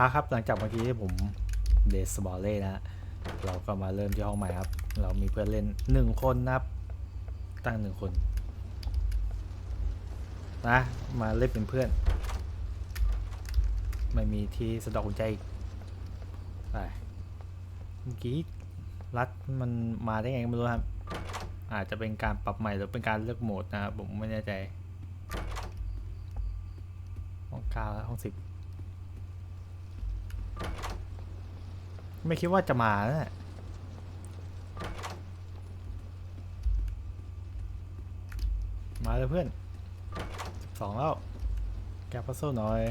ฮะครับหลังจากเมื่อกี้ที่ผมเดสบอลเล่นะฮะเราก็มาเริ่มที่ห้องใหม่ครับ เรามีเพื่อนเล่นหนึ่งคนนะครับ ตั้งหนึ่งคนนะมาเล่นเป็นเพื่อน ไม่มีที่สะดอกกุญแจอีกไปเมื่อกี้รัดมันมาได้ไงไม่รู้ครับ อาจจะเป็นการปรับใหม่หรือเป็นการเลือกโหมดนะครับผมไม่แน่ใจห้องเก้าห้องสิบ ไม่คิดว่าจะมานะเนี่ยมาเลยเพื่อนสองแล้วแกพัซโซหน่อย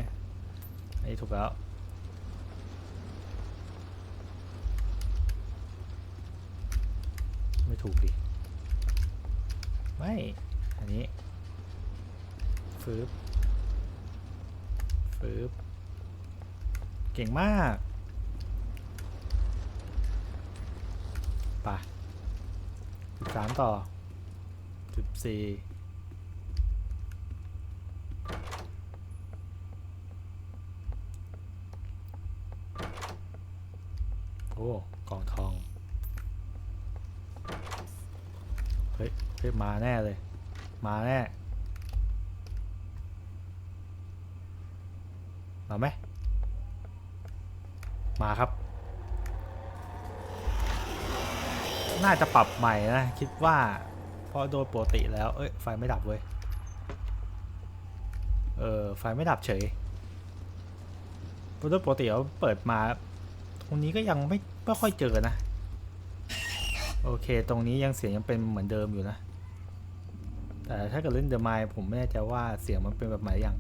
อันนี้ถูกแล้วไม่ถูกดิ ไม่ อันนี้ฟืบฟืบเก่งมาก ปสิบสามต่อสิบสี่โอ้กองทอง เฮ้ยเฮ้ยมาแน่เลย มาแน่ มาไหมมาครับ น่าจะปรับใหม่นะ คิดว่าเพราะโดยปกติแล้ว เอ้ย ไฟไม่ดับเว้ย เออ ไฟไม่ดับเฉยเพราะโดยปกติแล้วเปิดมา ตรงนี้ก็ยังไม่ไม่ค่อยเจอนะ โอเค ตรงนี้ยังเสียงยังเป็นเหมือนเดิมอยู่นะ แต่ถ้าเกิดเล่นเดอะไมผมไม่แน่ใจว่าเสียงมันเป็นแบบใหม่ยัง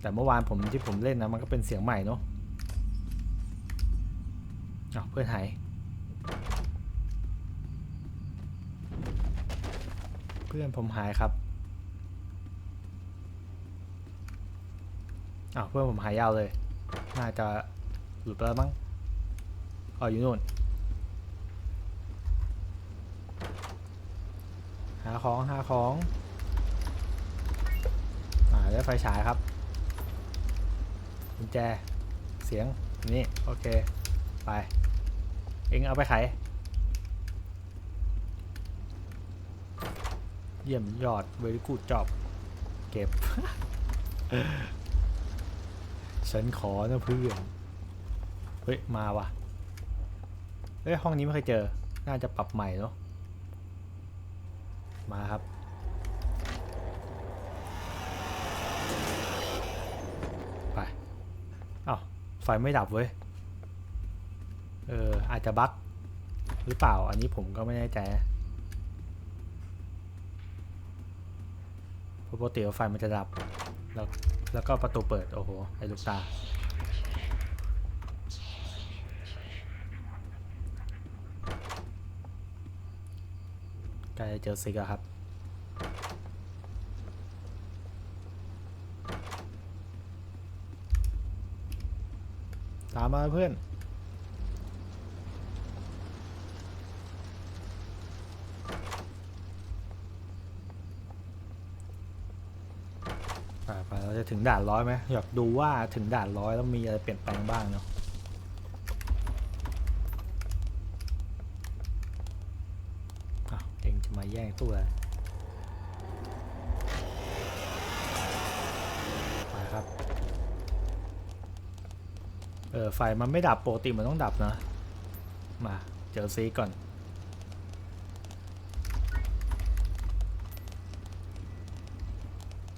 แต่เมื่อวานผมที่ผมเล่นนะมันก็เป็นเสียงใหม่เนาะอ้าวเพื่อนหาย พื่อนผมหายครับอ้าวเพื่อนผมหายยาวเลย น่าจะหลุดไปแล้วมั้งอ๋ออยู่นู่น หาของหาของอ่าได้ไฟฉายครับกุญแจเสียงนี่ โอเค ไป เอ็งเอาไปไข เยี่ยมยอดเวลิกูจอบ เก็บ ฉันขอนะเพื่อน เฮ้ย มาว่ะเฮ้ย ห้องนี้ไม่เคยเจอ น่าจะปรับใหม่เนาะมาครับ ไปอ้าวไฟไม่ดับเว้ย เออ อาจจะบั๊กหรือเปล่าอันนี้ผมก็ไม่แน่ใจนะเพราะ ปกติไฟมันจะดับ แล้วแล้วก็ประตูเปิด โอ้โห ไอ้ลูกตา ใกล้เจอซิกแล้วครับตามมาเพื่อน ไปไปเราจะ ถึงด่านร้อยไหมอยากดูว่าถึงด่านร้อยแล้วมีอะไรเปลี่ยนแปลงบ้างเนาะเองจะมาแย่งตู้อะไรไปครับ เออไฟมันไม่ดับปกติมันต้องดับนะ มา เจอซีก่อน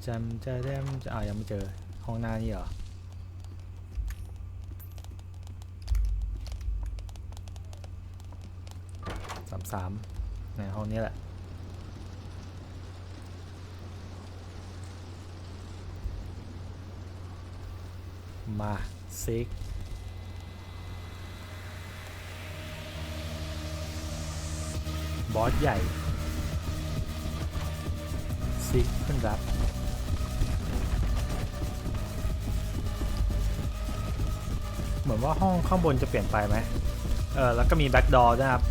จำจะได้จะอ่ายังไม่เจอห้องหน้านี่เหรอสามสามในห้องนี้แหละมาซิกบอสใหญ่ซิกเพื่อนรัก เหมือนว่าห้องข้างบนจะเปลี่ยนไปไหมเออแล้วก็มีแบ็กดอร์ด้วยครับ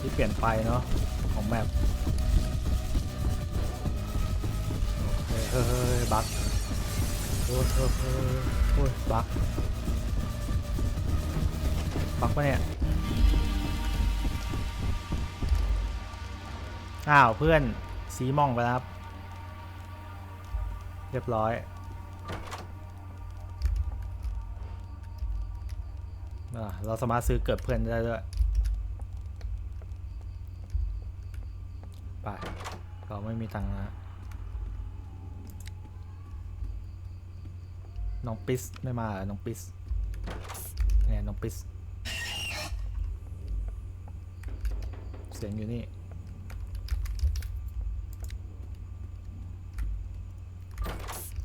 ที่เปลี่ยนไปเนาะของแมปเฮ้ยเฮ้ยบักโอ้ยโอ้ยโอ้ยโอ้ยบักบักปะเนี่ย อ้าว เพื่อนซีมองไปแล้วครับ เรียบร้อย เราสามารถซื้อเกิดเพื่อนได้ด้วย ไป เราไม่มีตังค์นะน้องปิสไม่มาเหรอน้องปิสเนี่ยน้องปิสเสียงอยู่นี่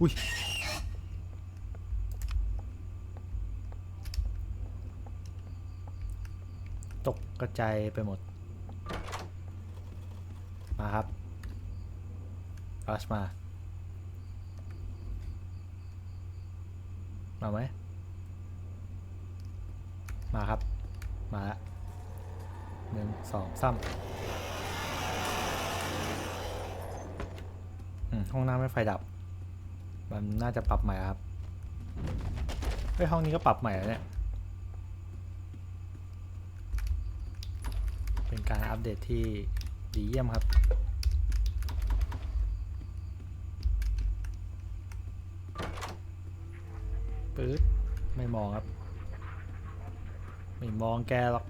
อุ้ย ต กระจายไปหมด มาครับรัชมา มาไหม มาครับ มาละหนึ่งสองสามอืมห้องน้ำไม่ไฟดับ มันน่าจะปรับใหม่ครับ เฮ้ย ห้องนี้ก็ปรับใหม่แล้วเนี่ย เป็น การอัปเดตที่ดีเยี่ยมครับ ปื๊ดไม่มองครับ ไม่มองแกหรอก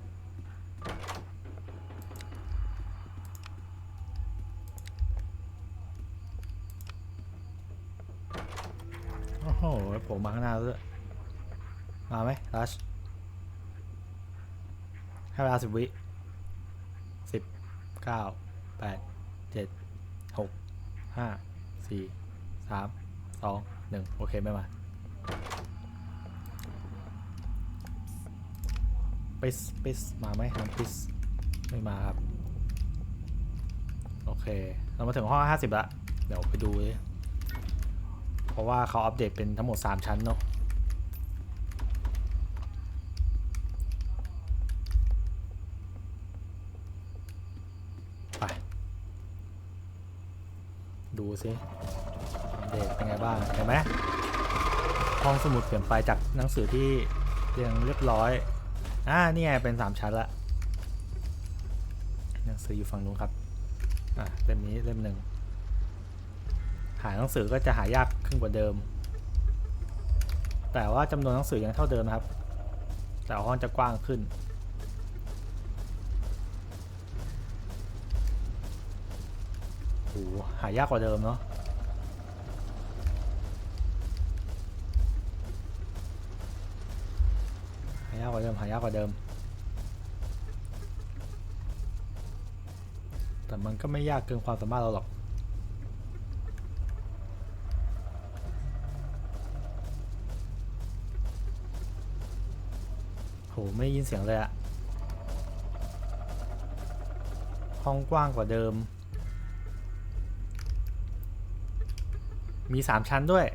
โอ้โหผมมาข้างหน้าด้วยมาไหมรัชให้เวลาสิบวิ เก้าแปดเจ็ดหกห้าสี่สามสองหนึ่งโอเค ไม่มาปิสปิสมาไหมน้องปิสไม่มาครับ โอเค เรามาถึงห้องห้าสิบละ เดี๋ยวไปดูเลยเพราะว่าเขาอัปเดตเป็นทั้งหมด 3 ชั้นเนาะ ไป ดู สิเดตเป็นไงบ้างเห็นไหมห้องสมุดเปลี่ยนไปจากหนังสือที่เรียงเรียบร้อยอ่านี่ไงเป็น 3 ชั้นละหนังสืออยู่ฝั่งนู้นครับอ่าเล่มนี้เล่มหนึ่งหาหนังสือก็จะหายากขึ้นกว่าเดิม แต่ว่าจำนวนหนังสือยังเท่าเดิมนะครับ แต่ห้องจะกว้างขึ้น โหหายากกว่าเดิมเนาะหายากกว่าเดิมหายากกว่าเดิม แต่มันก็ไม่ยากเกินความสามารถเราหรอกโหไม่ได้ยินเสียงเลยอะห้องกว้างกว่าเดิม มีสามชั้นด้วย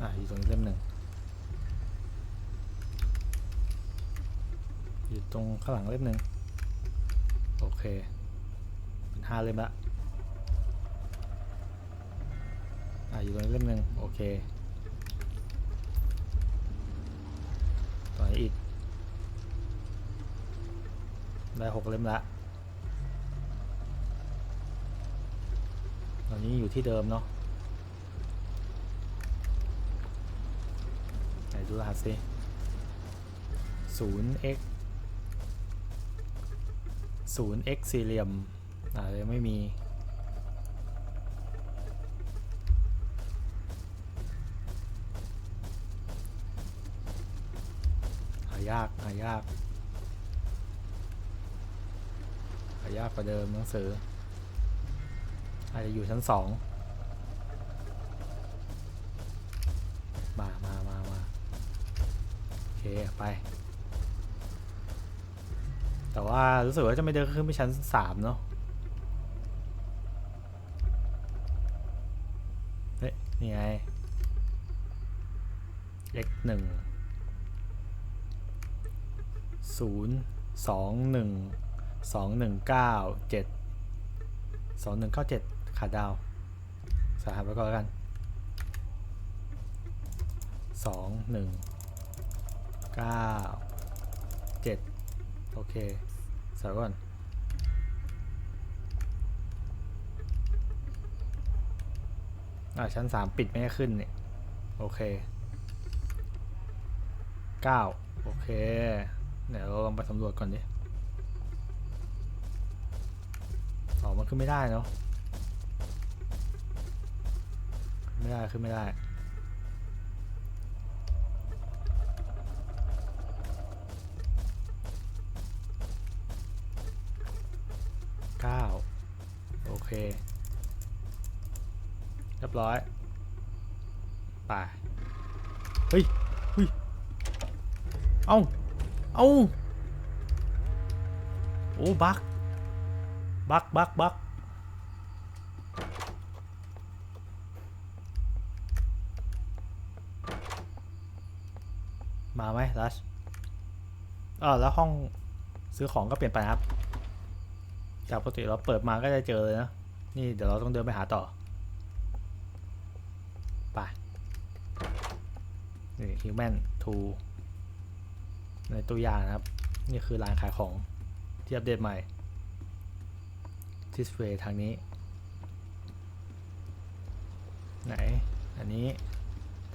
อะอยู่ตรงนี้เล่มหนึ่งอยู่ตรงข้างหลังเล่มหนึ่งโอเค เป็นห้าเล่มละอะอยู่ตรงนี้เล่มหนึ่งโอเคต่ออีกได้หกเล่มละ ตอ นี้อยู่ที่เดิมเนาะไหนดูรหัสสิศูนย์ x ศูนย์ x สี่เหลี่ยมอ่ายังไม่มีหายากหายากหายากกว่าเดิมหนังสือ อาจจะอยู่ชั้นสองมามามามาโอเค ไป แต่ว่ารู้สึกว่าจะไม่เดินขึ้นไปชั้นสามเนาะเฮ้ยนี่ไง x หนึ่งศูนย์สองหนึ่งสองหนึ่งเก้าเจ็ดสองหนึ่งเก้าเจ็ด ขาดดาวสาหัสไว้ก่อนแล้วกันสองหนึ่งเก้าเจ็ดโอเคส่ไว้ก่อนอ่าชั้นสามปิดไม่ให้ขึ้นเนี่ย โอเคเก้าโอเค เดี๋ยวเราลองไปสำรวจก่อนดิอ๋อมันขึ้นไม่ได้เนาะ ไม่ได้ขึ้นไม่ได้ เก้าโอเค เรียบร้อย ไป เฮ้ยเฮ้ย เอาเอาโอ้ บัก บัก บัก บัก รัชเออแล้วห้องซื้อของก็เปลี่ยนไปครับ จากปกติเราเปิดมาก็จะเจอเลยนะ นี่เดี๋ยวเราต้องเดินไปหาต่อ ไป นี่ human to ในตัวอย่างนะครับ นี่คือร้านขายของที่อัปเดตใหม่ this way ทางนี้ ไหน อันนี้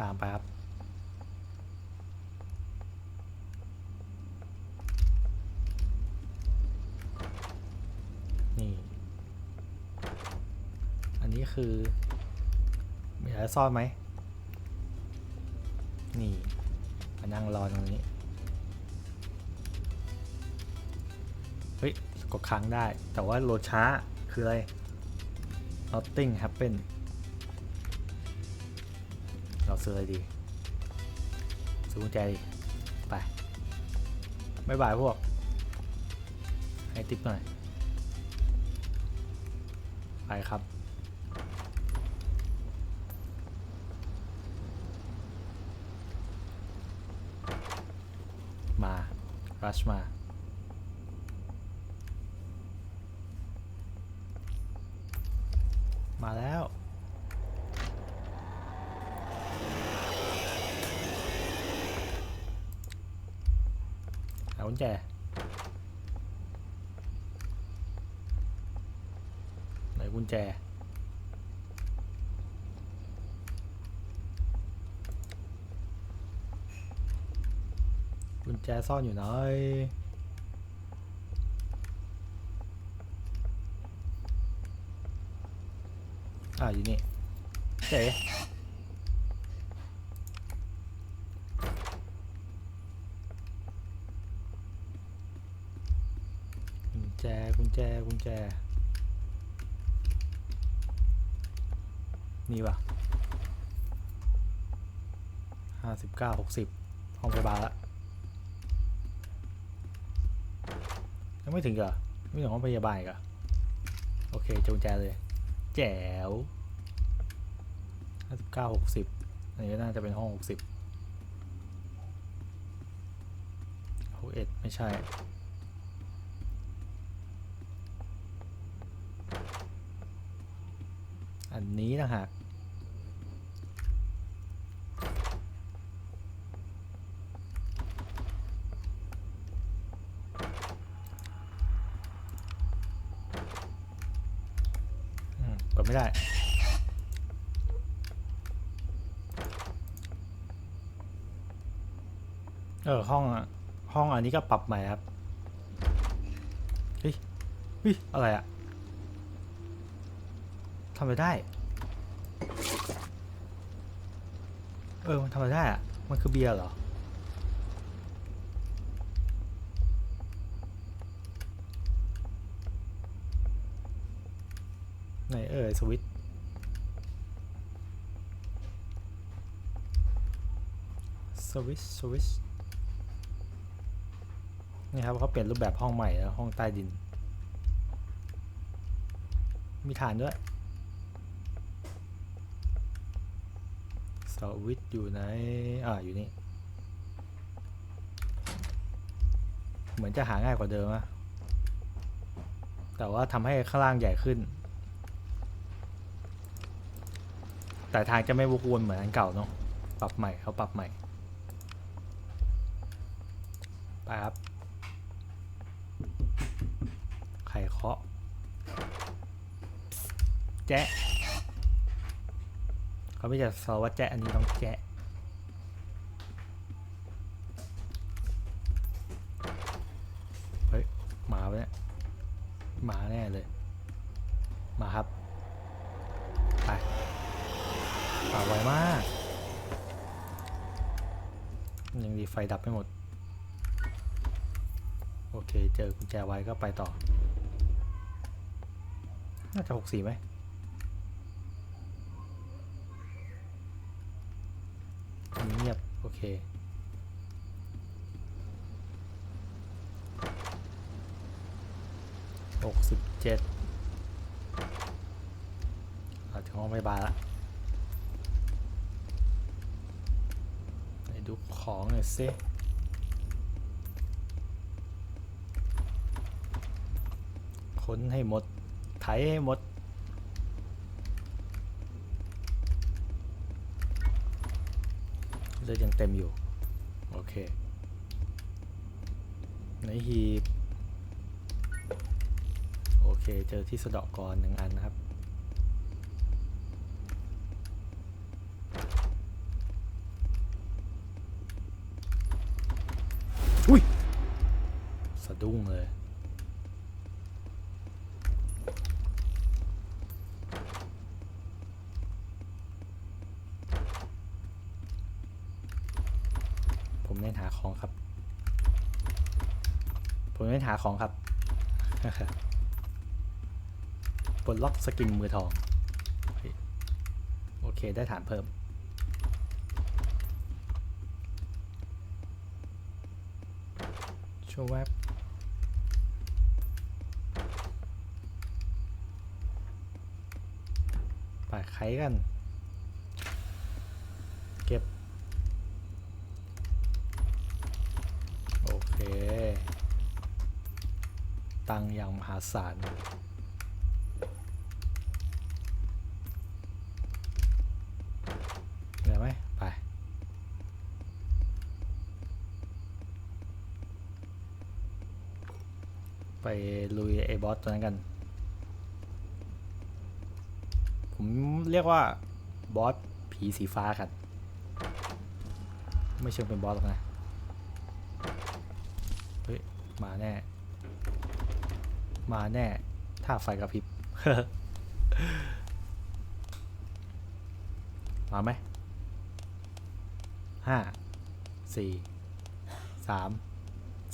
ตามไปครับ นี่ อันนี้ คือ มีอะไรซ่อนไหม นี่ มานั่งรอตรงนี้ เฮ้ย กดค้างได้ แต่ว่าโหลดช้า คืออะไร nothing happen เราซื้ออะไรดีซื้อกุญแจดีไปบายบายพวก ให้ติ๊บหน่อย ไปครับ มา รัชมามาแล้วหากุญแจไหนกุญแจ แจซ่อนอยู่ไหนอ่าอยู่นี่เจ๋กุญแจกุญแจกุญแจ นี่ป่ะห้าสิบเก้าหกสิบห้องพยาบาลละ ยังไม่ถึงเหรอไม่ถึงห้องพยาบาลกเหรอโอเคจงแจเลย แจ๋วห้าสิบเก้าหกสิบอันนี้น่าจะเป็นห้องหกสิบหกเอ็ดไม่ใช่อันนี้นะฮะ อืมเปิด ได้ เออ ห้องอะห้องอันนี้ก็ปรับใหม่ครับ เฮ้ยเฮ้ยอะไรอะทำไปได้ เออ มันทำไปได้อะมันคือเบียร์เหรอ ไหนเอ่ยสวิตสวิตสวิตนี่ครับเขาเปลี่ยนรูปแบบห้องใหม่แล้วห้องใต้ดิน มีฐานด้วยสวิตอยู่ไหนอ่าอยู่นี่ เหมือนจะหาง่ายกว่าเดิมอะแต่ว่าทำให้ข้างล่างใหญ่ขึ้น แต่ทางจะไม่วกวนเหมือนอันเก่าเนาะปรับใหม่เขาปรับใหม่ไปครับไข่เคาะแจ๊ะเขาไม่จะสอว่าแจ๊ะอันนี้ต้องแจ๊ะ เฮ้ยหมาปะเนี่ยหมาแน่เลย มาครับ ไปป่าไวมาก ยังดีไฟดับไม่หมด โอเค เจอกุญแจไว้ก็ไปต่อ น่าจะหกสี่ไหมเงียบ โอเคหกสิบเจ็ดอาถึงห้องพยาบาลละไหน ดูของหน่อยสิค้นให้หมด ไถให้หมด เลือดยังเต็มอยู่ โอเค ในหีบ โอเค เจอที่สะดาะกรหนึ่งอันนะครับ อุ้ยสะดุ้งเลย ผมเล่นหาของครับ ผมเล่นหาของครับปลดล็อกสกินมือทอง โอเคได้ฐานเพิ่ม โช ว์แวบไปไขกัน เก็บ โอเค ตังอย่างมหาศาลอไหมไป ไปลุยไอ้บอสตัวนั้นกัน ผมเรียกว่าบอสผีสีฟ้าครับไม่เชิงเป็นบอสหรอกนะ เฮ้ย มาแน่ มาแน่ ถ้าไฟกระพริบ มาไหมห้าสี่สาม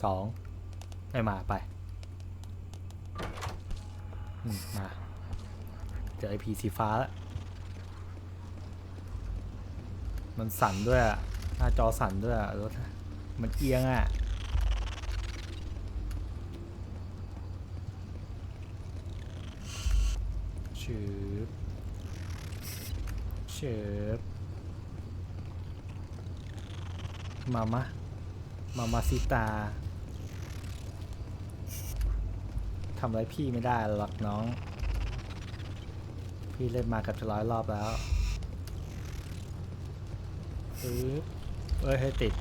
สองไม่มาไป มาเจอไอพีสีฟ้าแล้วมันสั่นด้วยอะหน้าจอสั่นด้วยอะรถมันเอียงอะชืบชืบมามะ มามาซิตา ทำอะไรพี่ไม่ได้หรอกน้อง พี่เล่นมากับจะร้อยรอบแล้วปึ๊บเอ้ยให้ยติด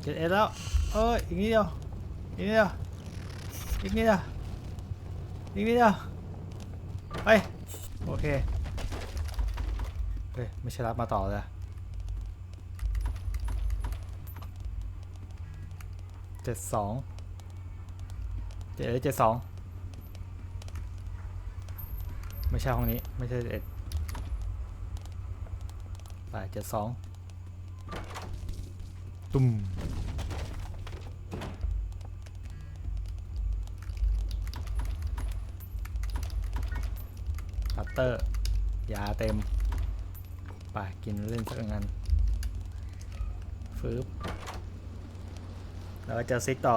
เจ็ดเอ็ดแล้วเอ้ยอีกนิดเดียวอีกนิดเดียวอีกนิดเดียวอีกนิดเดียวไปโอเคเฮ้ยไม่ใช่รับมาต่อเลย เจ็ดสองเจ็ดเอ็ดเจ็ดสองไม่ใช่ห้องนี้ไม่ใช่เอ็ดไปเจ็ดสองตุ้มคัตเตอร์ยาเต็มไปกินเล่นสักงานฟืบ แล้วก็เจอซิกต่อ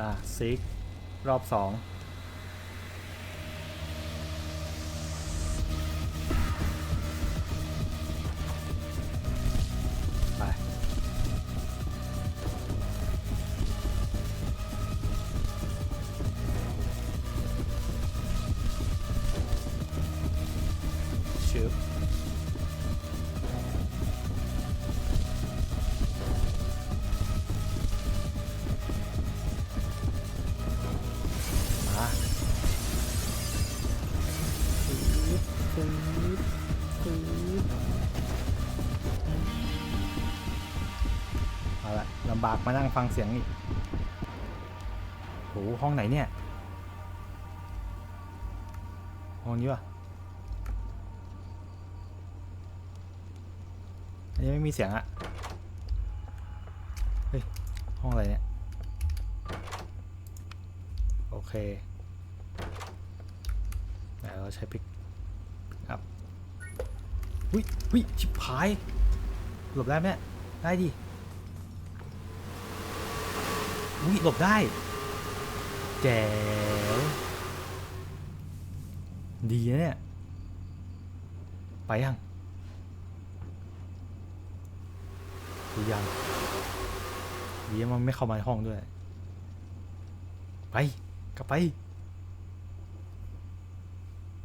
นะซิกรอบสอง มานั่งฟังเสียงอีกโหห้องไหนเนี่ย ห้องนี้วะอันนี้ไม่มีเสียงอะเฮ้ย ห้องอะไรเนี่ย โอเคเดี๋ยวเราใช้พิกครับวิวิชิบหาย หลบได้ไหมได้ดิ อุ้ยหลบได้ แจ๋ว ดีนะเนี่ย ไปยังหรือยังดีนะมันไม่เข้ามาในห้องด้วย ไปกลับไป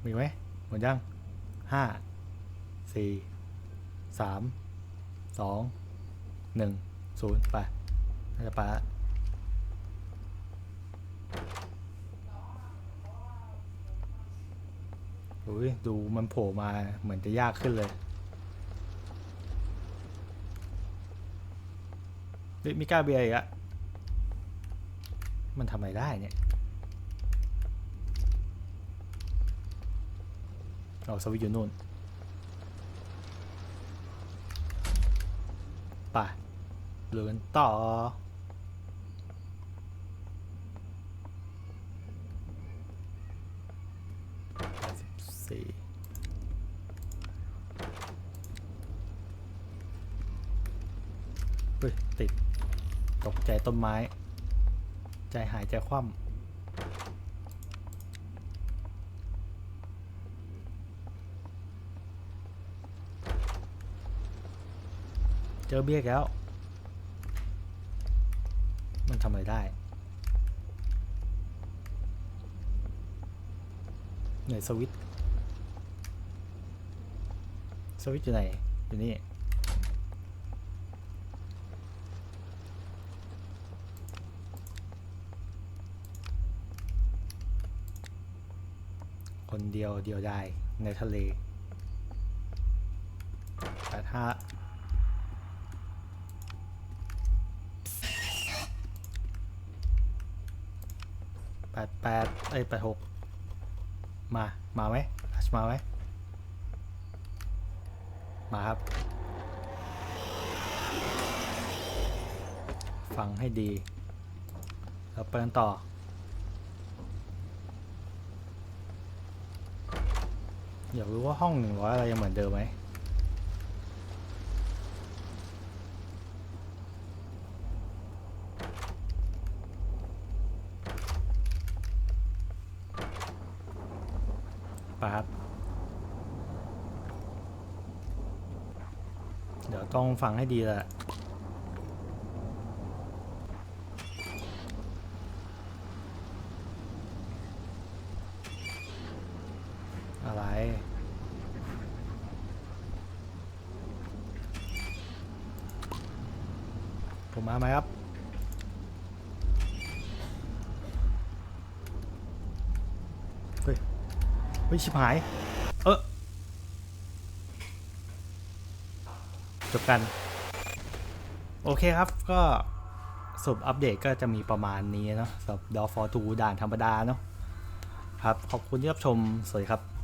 มีไหมหมดยังห้าสี่สามสองหนึ่งศูนย์ไปน่าจะไปละ อุ้ยดูมันโผล่มาเหมือนจะยากขึ้นเลยเฮ้ยมิก้าเบียร์อีกอะมันทำอะไรได้เนี่ยเอาสวิตอยู่นู่นไปเดินต่อ แปด สี่เฮ้ย ติด ตกใจต้นไม้ ใจหายใจคว่ำเจอเบี้ยแล้ว มันทำอะไรได้ไหนื่อยสวิต วิตช์อยู่ไหนอยู่นี่คนเดียวเดียวได้ในทะเลแปดห้า แปดแปดเอ้ยแปดหกมา มาไหมมาไหม มาครับ ฟังให้ดีแล้วไปกันต่อ อยากรู้ว่าห้องหนึ่งร้อยอะไรยังเหมือนเดิมไหม เดี๋ยวต้องฟังให้ดีแหละอะไร ผมมาไหมครับ เฮ้ย เฮ้ย ชิบหาย เออจบ กัน โอเคครับก็สรุปอัปเดตก็จะมีประมาณนี้เนาะสำหรับดอฟอร์ทูด่านธรรมดาเนาะครับ ขอบคุณที่รับชม สวัสดีครับ